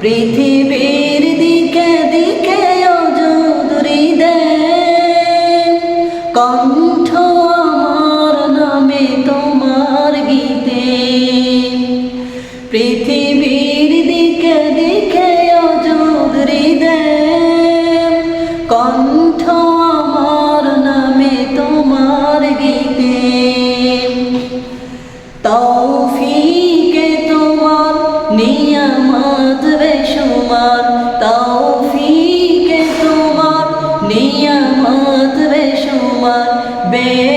পৃথিবীর দিকে দিকে অজুদরি দে কণ্ঠ আমার নামে তোমার গীতে। পৃথিবীর দিকে দিকে অজুদরি দে কণ্ঠ আমার নামে তোমার গীতে। তৌফিকে bem.